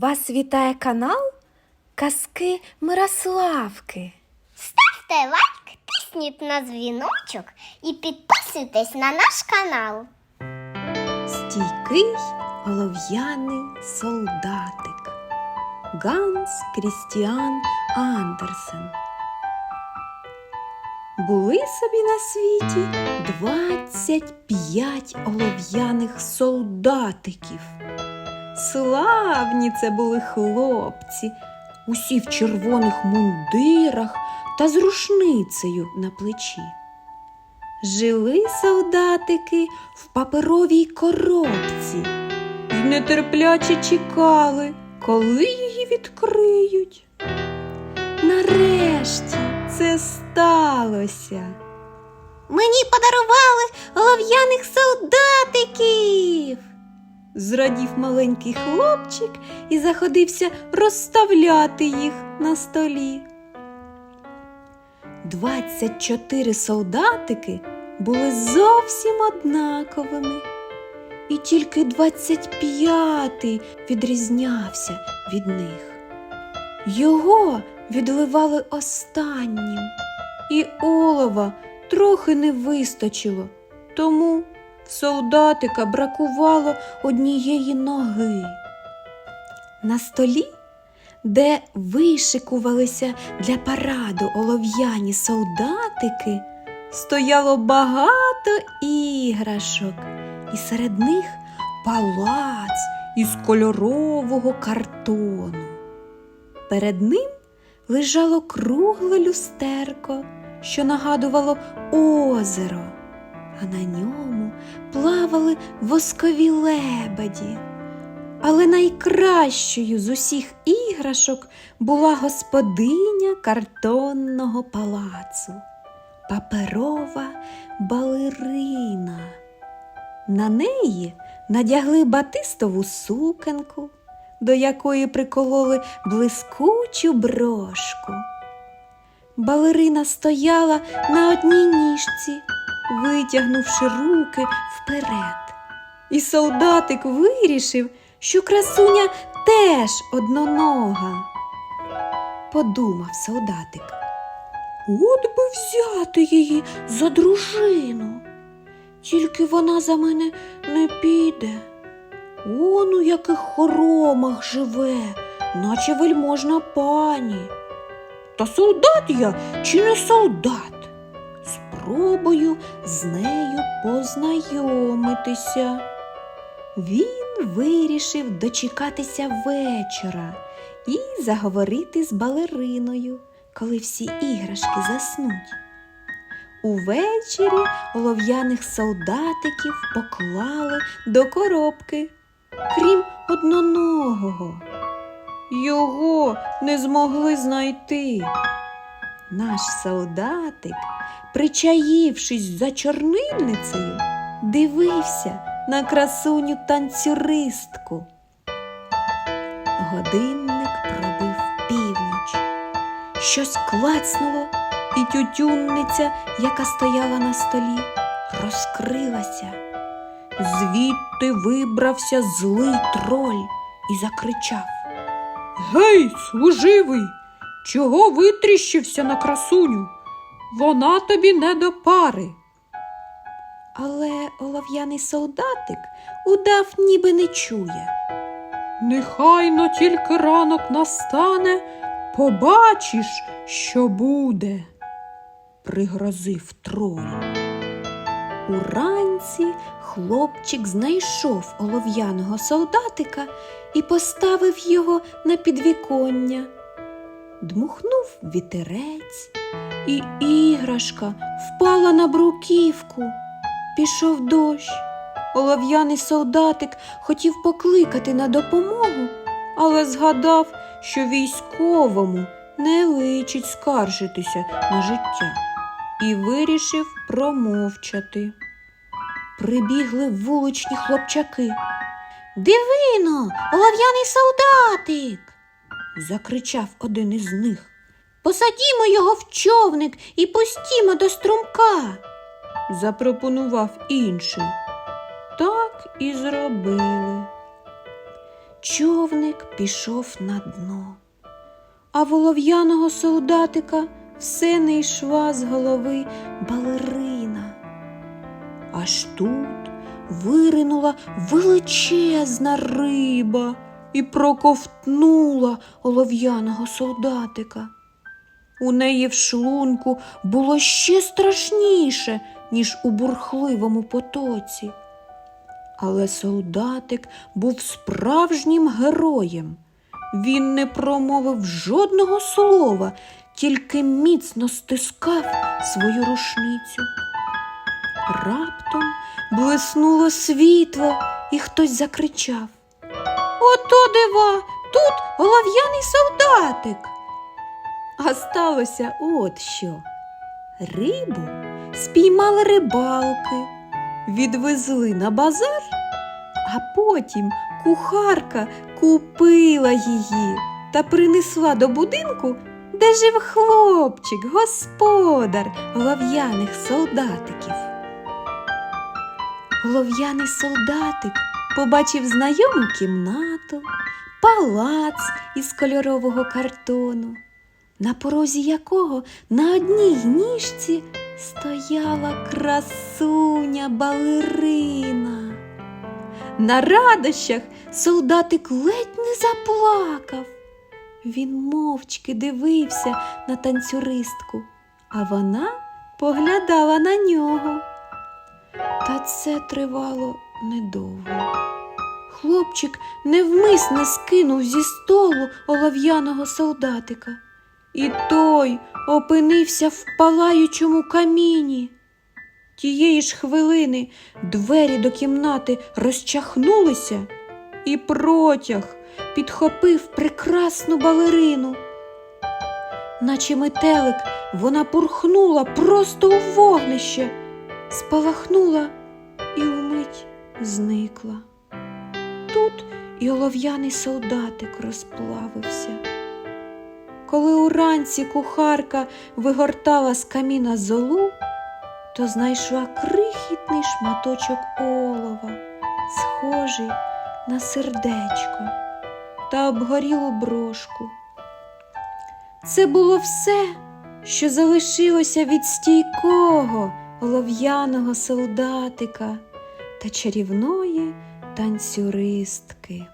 Вас вітає канал Казки Мирославки. Ставте лайк, тисніть на дзвіночок і підписуйтесь на наш канал. Стійкий олов'яний солдатик Ганс Крістіан Андерсен. Були собі на світі 25 олов'яних солдатиків. Славні це були хлопці, усі в червоних мундирах та з рушницею на плечі. Жили солдатики в паперовій коробці і нетерпляче чекали, коли її відкриють. Нарешті це сталося. Мені подарували Зрадів маленький хлопчик і заходився розставляти їх на столі. Двадцять чотири солдатики були зовсім однаковими, і тільки двадцять п'ятий відрізнявся від них. Його відливали останнім, і олова трохи не вистачило, тому в солдатика бракувало однієї ноги. На столі де вишикувалися для параду олов'яні солдатики, стояло багато іграшок, і серед них палац із кольорового картону. Перед ним лежало кругле люстерко, що нагадувало озеро, а на ньому плавали воскові лебеді. Але найкращою з усіх іграшок була господиня картонного палацу, паперова балерина. На неї надягли батистову сукенку, до якої прикололи блискучу брошку. Балерина стояла на одній ніжці, витягнувши руки вперед. І солдатик вирішив, що красуня теж однонога. Подумав солдатик. От би взяти її за дружину. Тільки вона за мене не піде. Он у яких хоромах живе, наче вельможна пані. Та солдат я чи не солдат? Спробую з нею познайомитися. Він вирішив дочекатися вечора і заговорити з балериною, коли всі іграшки заснуть. Увечері олов'яних солдатиків поклали до коробки, крім одноногого. Його не змогли знайти. Наш солдатик, причаївшись за чорнильницею, дивився на красуню танцюристку. Годинник пробив північ. Щось клацнуло, і тютюнниця, яка стояла на столі, розкрилася. Звідти вибрався злий троль і закричав. Гей, служивий, чого витріщився на красуню? Вона тобі не до пари. Але олов'яний солдатик удав, ніби не чує. Нехай но тільки ранок настане, побачиш, що буде, пригрозив троль. Уранці хлопчик знайшов олов'яного солдатика і поставив його на підвіконня. Дмухнув вітерець, і іграшка впала на бруківку. Пішов дощ. Олов'яний солдатик хотів покликати на допомогу, але згадав, що військовому не личить скаржитися на життя, і вирішив промовчати. Прибігли вуличні хлопчаки. Дивино, олов'яний солдатик. Закричав один із них. Посадімо його в човник і пустімо до струмка запропонував інший. Так і зробили. човник пішов на дно, а волов'яного солдатика все не йшла з голови балерина. Аж тут виринула величезна риба і проковтнула олов'яного солдатика. У неї в шлунку було ще страшніше, ніж у бурхливому потоці. Але солдатик був справжнім героєм. Він не промовив жодного слова, тільки міцно стискав свою рушницю. Раптом блиснуло світло, і хтось закричав. Ото дива, тут голов'яний солдатик. А сталося от що. Рибу спіймали рибалки, відвезли на базар, а потім кухарка купила її та принесла до будинку, де жив хлопчик, господар голов'яних солдатиків. Голов'яний солдатик побачив знайому кімнату, палац із кольорового картону, на порозі якого на одній ніжці стояла красуня балерина. На радощах солдатик ледь не заплакав. Він мовчки дивився на танцюристку, а вона поглядала на нього. Та це тривало недовго. Хлопчик невмисне скинув зі столу олов'яного солдатика, і той опинився в палаючому каміні. Тієї ж хвилини двері до кімнати розчахнулися, і протяг підхопив прекрасну балерину. Наче метелик вона пурхнула просто у вогнище, спалахнула і умить зникла. Тут і олов'яний солдатик розплавився. Коли уранці кухарка вигортала з каміна золу, то знайшла крихітний шматочок олова, схожий на сердечко та обгорілу брошку. Це було все, що залишилося від стійкого олов'яного солдатика та чарівної танцюристки.